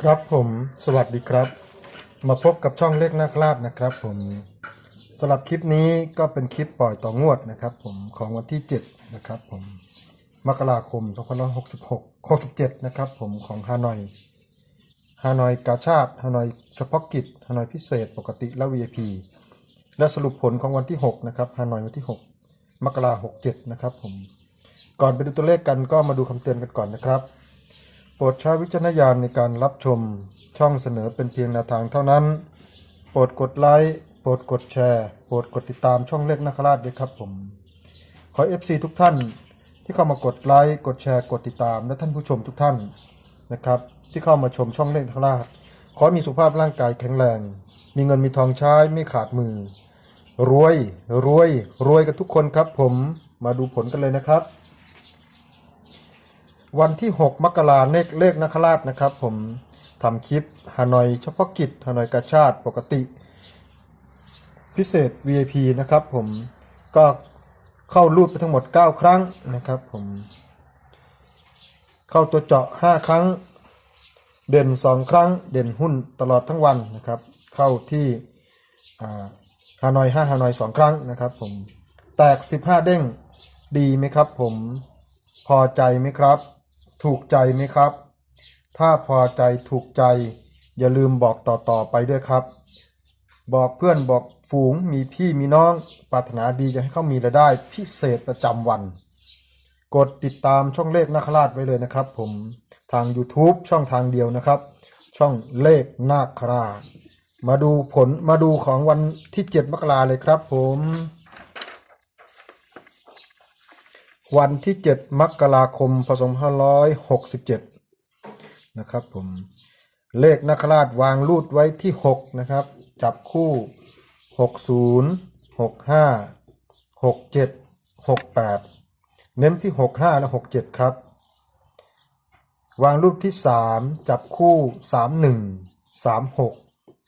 ครับผมสวัสดีครับ มาพบกับช่องเลขนาคราชนะครับผมสำหรับคลิปนี้ก็เป็นคลิปปล่อยต่องวดนะครับผมของวันที่ 7 นะครับผมมกราคม2566 67 นะครับผมของฮานอยฮานอยกาชาติฮานอยเฉพาะกิจฮานอยพิเศษ ปกติและ VIP และสรุปผลของวันที่ 6 นะครับฮานอยวันที่ 6 มกราคม67 นะครับผมก่อนไปดูตัวเลขกันก็มาดูคำเตือนกันก่อนนะครับ ปรดใช้วิจารณญาณในการรับชมช่องเสนอเป็นเพียงแนวทางเท่านั้น โปรดกดไลค์ โปรดกดแชร์ โปรดกดติดตามช่องเล็กนาคราชด้วยครับผม ขอ FC ทุกท่านที่เข้ามากดไลค์ กดแชร์ กดติดตาม และท่านผู้ชมทุกท่านนะครับ ที่เข้ามาชมช่องเล็กนาคราช ขอให้มีสุขภาพร่างกายแข็งแรง มีเงินมีทองใช้ไม่ขาดมือ รวย รวย รวยกันทุกคนครับผม มาดูผลกันเลยนะครับ วันที่ 6 มกราเลขเลขนคราชนะครับ ผมทำคลิปฮานอยเฉพาะกิจฮานอยกาชาติปกติ พิเศษ VIP นะครับผมก็เข้ารูดไปทั้งหมด 9 ครั้งนะครับผมเข้าตัวเจาะ 5 ครั้ง เด่น 2 ครั้ง เด่นหุ้นตลอดทั้งวันนะครับ เข้าที่ฮานอย5ฮานอย2 ครั้งนะครับผมแตก 15 เด้งดีไหมครับผมพอใจไหมครับ ถูกใจไหมครับ ถ้าพอใจถูกใจ อย่าลืมบอกต่อๆไปด้วยครับ บอกเพื่อนบอกฝูงมีพี่มีน้องปรารถนาดีจะให้เขามีรายได้พิเศษประจำวัน กดติดตามช่องเลขนาคราชไว้เลยนะครับ ผมทาง YouTube ช่องทางเดียวนะครับ ช่องเลขนาคราชมาดูผลมาดูของวันที่ 7 มกราเลยครับผม วันที่ 7 มกราคมพศ2567 นะครับผม เลขนักราชวางรูดไว้ที่ 6 นะครับ จับคู่ 60 65 67 68 เน้นที่ 65 และ 67 ครับ วางรูปที่ 3 จับคู่ 31 36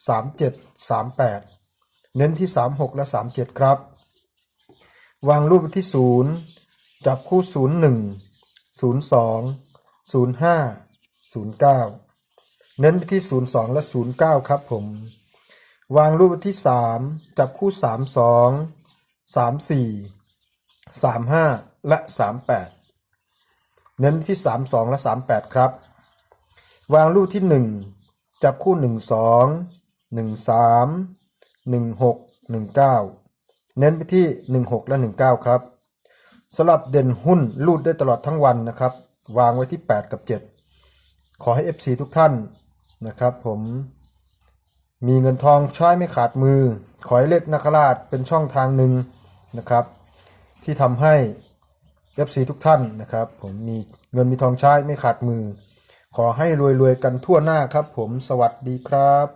37 38 เน้นที่ 36 และ 37 ครับ วางรูปที่ 0 จับคู่ 01 02 05 09 เน้นไปที่ 02 และ 09 ครับผม วางรูปที่ 3 จับคู่ 32 34 35 และ 38 เน้นที่ 32 และ 38 ครับ วางรูปที่ 1 จับคู่ 12 13 16 19 เน้นไปที่ 16 และ 19 ครับ สลับเด่นหุ้นรูดได้ตลอดทั้งวันนะครับ วางไว้ที่ 8 กับ 7 ขอให้ FC ทุกท่านนะครับ ผมมีเงินทองใช้ไม่ขาดมือ ขอให้เลขนาคราชเป็นช่องทางหนึ่งนะครับ ที่ทำให้ FC ทุกท่านนะครับ ผมมีเงินมีทองใช้ไม่ขาดมือ ขอให้รวยๆกันทั่วหน้าครับ ผมสวัสดีครับ